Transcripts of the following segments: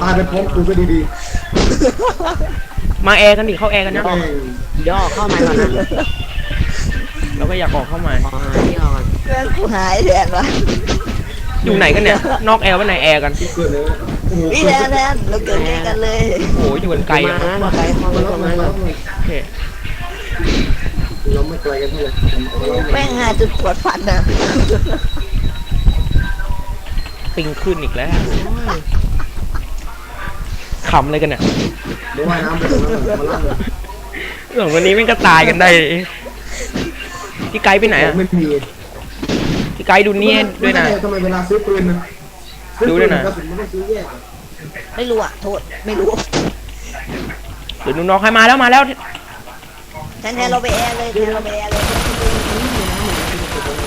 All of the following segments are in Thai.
ตายไปพร้อมกูก็ดีมาแอร์กันดิเข้าแอร์กันๆนะแม่งย่อเข้ามาก่อนนะเราก็อยากออกเข้ามาขอหาที่ออกก่อนเพื่อนกูหายแทนวะอยู่ไหนกันเนี่ย นอกแอร์ว่าในแอร์กันที่เกิดเลยโอ้โหพี่เกิแทดนแทนเราเกิดใกล้กันเลยโอ้โหอยู่กันไกลมาอะนะเราไปเข้ามามารับก่อนมามารับมาโอเคเราไม่ไกลกันเท่าไหร่แม่งหาจุดปวดฟันนะ ปิงขึ้นอีกแล้วขำเลยกันเนี่ยเดี๋ยวว่ายน้ำไปตรงนั้นมาล่างเรื่องวันนี้แม่งก็ตายกันได้พี่ไกด์ไปไหนอะไม่มีพี่ไกด์ดูเนี่ยด้วยนะทำไมเวลาซื้อปืนนะดูด้วยนะ กระสุนมันต้องซื้อแยกไม่รู้อะ โทษ ไม่รู้เดี๋ยวนูน้องใครมาแล้วมาแล้วแทนแทนเราไปแอร์เลยแทนเราไปแอร์เลย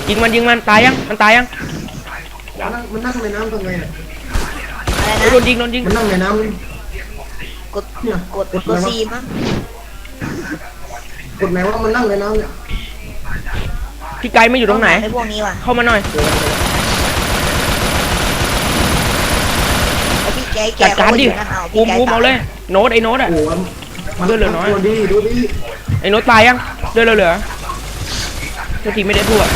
ยิงมันยิงมันตายยังมันตายยัง มันนั่งมันนั่งในน้ำทำไงอะอะไรโอ้นะโดนยิงโดนยิงมันนั่งในน้ำกดเนี่ยกดกดซีมั้งกดไหนว่ามันนั่งในน้ำเนี่ยพี่ไกด์ไม่อยู่ตรงไหน ไอ้พวกนี้ว่ะเข้ามาหน่อย ไอ้พี่แกแกจัดการดิขอภูมิภูมิเอาเลย โน้ตไอ้โน้ตอะ โอ้โหมันเลือดเหลือน้อยตัวดีดูดิไอ้โน้ตตายยังเลือดเหลือเท่าทีไม่ได้พูดอะ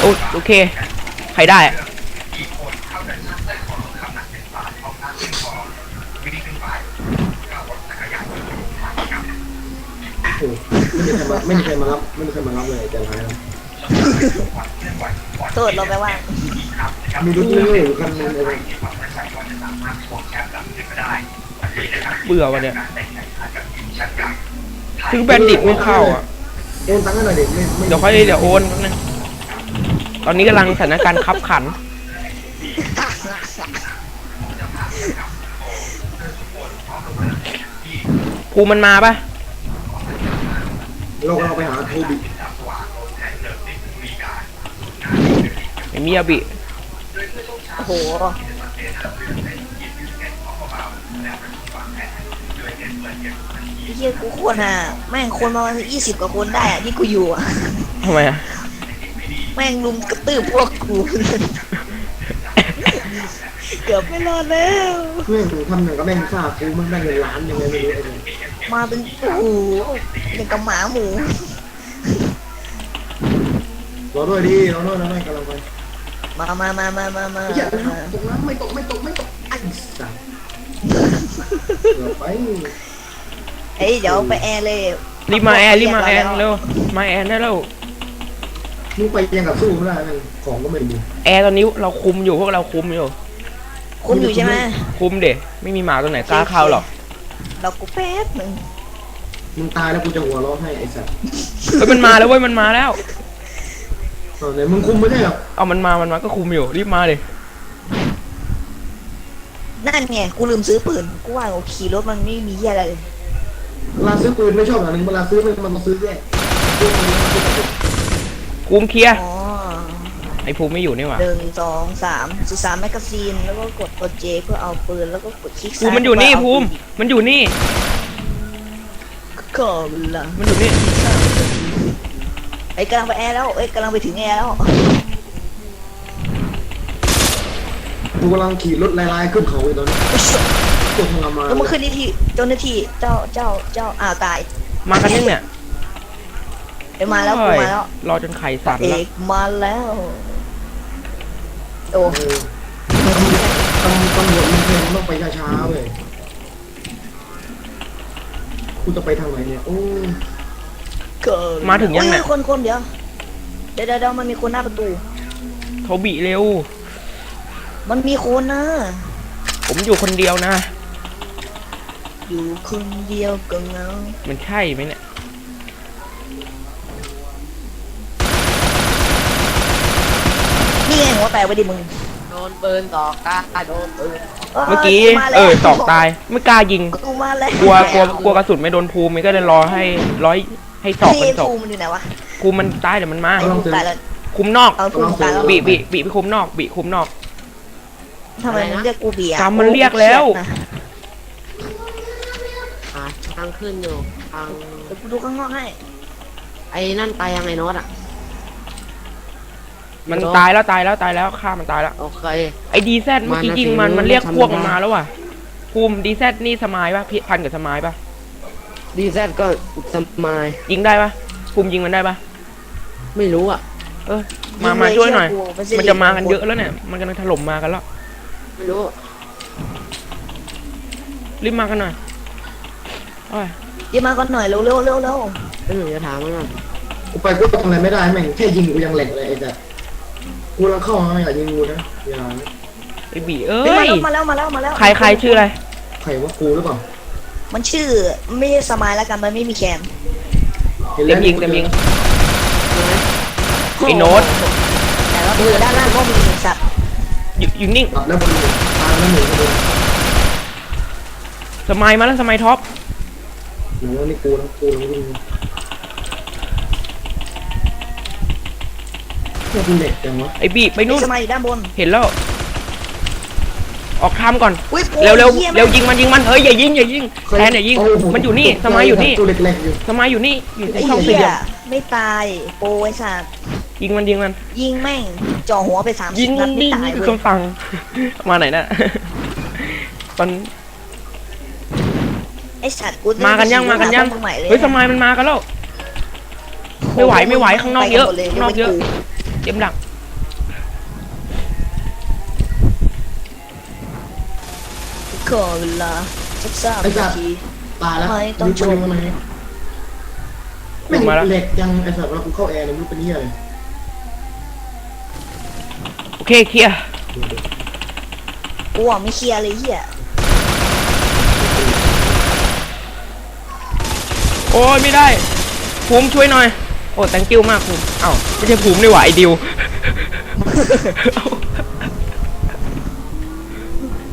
โอโอเค ใครได้อะโอ้โหไม่มีใครมาไม่มีใครมารับไม่มีใครมารับเลยใจร้ายนะโทษเราไปว่ามีรถเลื่อยอยู่คันนึงเลยเบื่อวะเนี่ย ถึงแบนดิตไม่เข้าอะโอนตังค์ให้หน่อยเด็กไม่ไม่เดี๋ยวค่อยเดี๋ยวโอนแป๊บนึงต อนนี้กำลังสถานการณ์คับขัน ภูมิมันมาปะเราเราไปหาโทบิไอ้มิยาบิ โอ้โห ไอ้เหี้ยกูควรอะแม่งคนประมาณยี่สิบกว่าคนได้อะที่กูอยู่อะทำไมอะ แม่งลุมกระตืบพวกกู เกือบไม่รอดแล้ว เพื่อนกูทำหนึ่งก็แม่งฆ่ากูมันได้เงินล้านยังไงไม่รู้ไอ้เนี่ยมาเป็นโอ้โหอย่างกับหมาหมู รอด้วยดิรอด้วยรอด้วยกำลังไปมามามามามามาไอ้เหี้ยตกน้ำไม่ตกไม่ตกไม่ตกไอ้สัสเดี๋ยวไปเฮ้ยเดี๋ยวไปแอร์เลยรีบมาแอร์รีบมาแอร์เร็วมาแอร์ได้แล้ว มึงไปยังกับสู้ไม่ได้แม่งของก็ไม่มีแอร์ตอนนี้เราคุมอยู่พวกเราคุมอยู่ คุณอยู่ใช่ไหมคุมเด็ไม่มีหมาตัวไหนกล้าเข้าหรอกเรากูแป๊บหนึ่งมึงตายแล้วกูจะหัวเราะให้ไอ้สัสเฮ้ยมันมาแล้วเว้ยมันมาแล้ว เอาไหนมึงคุมไม่ได้หรอเอามันมามันมาก็คุมอยู่รีบมาเลยนั่นไงกูลืมซื้อปืนกูว่ากูขี่รถมันไม่มีเหี้ยอะไรเลยเวลาซื้อปืนไม่ชอบอย่างหนึงเวลาซื้อมันมันมาซื้อแย กคุมเคลียร์อ๋อไอ้ภูมิไม่อยู่นี่หว่าหนึ่งสองสามสุดสามแมกกาซีนแล้วก็กดตัวเจเพื่อเอาปืนแล้วก็กดคลิกภูมิมันอยู่นี่ภูมิมันอยู่นี่ ก็ละมันอยู่นี่ไอ้ยกำลังไปแอร์แล้วเอ้ยกำลังไปถึงแอร์แล้วกูกำลังขี่รถลายๆขึ้นเขาอยู่ตอนนี้ตัวทรมานแล้วเมื่อคืนนี้ที่เจ้าหน้าที่เจ้าเจ้าเจ้าอ้าวตายมากันยังเนี่ย ไปมาแล้วกูโอ้ยมาแล้วรอจนไข่สั่นเอแล้วกมาแล้ว โอ้เออตำตำรวจมันเพลงต้องไปช้าๆเว้ยกูจะไปทางไหนเนี่ย โอ้ยเกิดมาถึงยังเนี่ยอุ๊คนคนเดี๋ยวเดี๋ยวเดี๋ยวเดี๋ยวมันมีคนหน้าประตู โทบิเร็ว มันมีคนนะ ผมอยู่คนเดียวนะ อยู่คนเดียวก็เหงามันใช่ไหมเนี่ย แตกไปดิมึงโดนปืนต่อกล้าโดนปืนเมื่อกี้าแล้วเออตอกตาย ไม่กล้ายิง กูมาแล้วกลัว กลัว กลัวกระสุนไม่โดนภูมิมันก็เลยรอให้ร้อยให้ตอกที่เป็นตอกภูมิมันอยู่ไหนวะภูมิมันตายเดี๋ยวมันมาไอ้ภูมิตายแล้วคุมนอกเอาภูมิตายแล้วบีบีบีไปคุมนอก บีคุมนอกทำไมมึงเรียกกูเบียร์จำมันเรียกแล้วนะหาทางขึ้นอยู่ทางเดี๋ยวกูดูข้างนอกให้ ไอ้นั่นไปยังไงโน้ตอะ มันตายแล้วตายแล้วตายแล้วฆ่ามันตายแล้ว โอเค ไอ้ดีแซดเมื่อกี้มันนะยิงมันสิมันเรียกไม่ธรรมพวกมันดามมาแล้วว่ะภูมิดีแซดนี่สมายปะพี่พันกับสมายปะดีแซดก็สมายยิงได้ปะภูมิยิงมันได้ปะไม่รู้อะ เออ มามาช่วยหน่อยเชื่กูมันจะมากันเยอะแล้วเนี่ย มันกำลังถล่มมากันแล้วไม่รู้รีบมากันหน่อยโอ้ยเดี๋ยวมาก่อนหน่อยเร็วเร็วเร็วเร็วแล้วหนูจะถามมันก่อนกูไปกูทำอะไรไม่ได้แม่งแค่ยิงกูยังแหลกเลยไอ้สัส กูรังเข้ามาอย่ายิงกูนะอย่าไอ้บีเอ้เฮ้ยมายแล้วมาแล้วมาแล้วมาแล้วใครใครชื่ออะไร ใครว่ากูหรือเปล่ามันชื่อไม่ใช่สมายแล้วกันมันไม่มีแคมห็นเต็แล้วมยิงเต็มยิง ไอ้โน้ต แต่ว่าคือด้านล่างก็มีสัตว์อยู่อยู่นิ่งหลับแล้วบนหนึ่งตายแล้วหนึ่งคนเดียวสมายมาแล้วสมายท็อปหนูว่านี่กูนะกูนะวิ่ งแค่กูเหล็กจังวะไอ้บีไปนี่นู่นสมายอยู่ด้านบน เห็นแล้ว ออกทำก่อน อุ้ยเร็วเร็วหี้ยเร็วยิงมันยิงมัน เฮ้ยอย่ายิงอย่ายิงแทนอย่ายิง โโหมันอยู่นี่ สมายอยู่นี่ ตัวเล็กๆอยู่สมายอยู่นี่ อยู่ในไอ้ช่องสี่เหี้เหยลี่ยมไม่ตายโปรไอ้สัตว์ยิงมันยิงมัน ยิงแม่งจ่อหัวไปสามยิสิงบนัดไม่นี่ตายนี่คือเว้ยคำสั่ง มาไหนน่ะตอนไอ้สัตว์กูมากันยังมากันยังตรงไหนเลยเฮ้ยสมายมันมากันแล้ว ไม่ไหวไม่ไหวข้างนอกเยอะไปหมดลข้างนอกเยอะกว้ เต็มดักขอเวลาสักสามไอ้สันาตว์ที ตายแล้วไม่ต้องมีปืนชนมาไหนแม่งเหล็กยังไอ้สัตว์เวลากูเข้าแอร์เนี่ยมันเป็นเหี้ยเลยโอเคเคลียร์กูอะไม่เคลียร์เลยเหี้ยโอ้ยไม่ได้ภูมิช่วยหน่อย โอ้ thank you มากภูมิเอ้าไม่ใช่ภูมินี่หว่าไอ้ดิว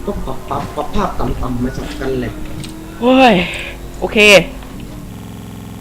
ก็ปรับปรับปรับภาพต่ำๆมาสับกันเหล็กโอ้ย โอเค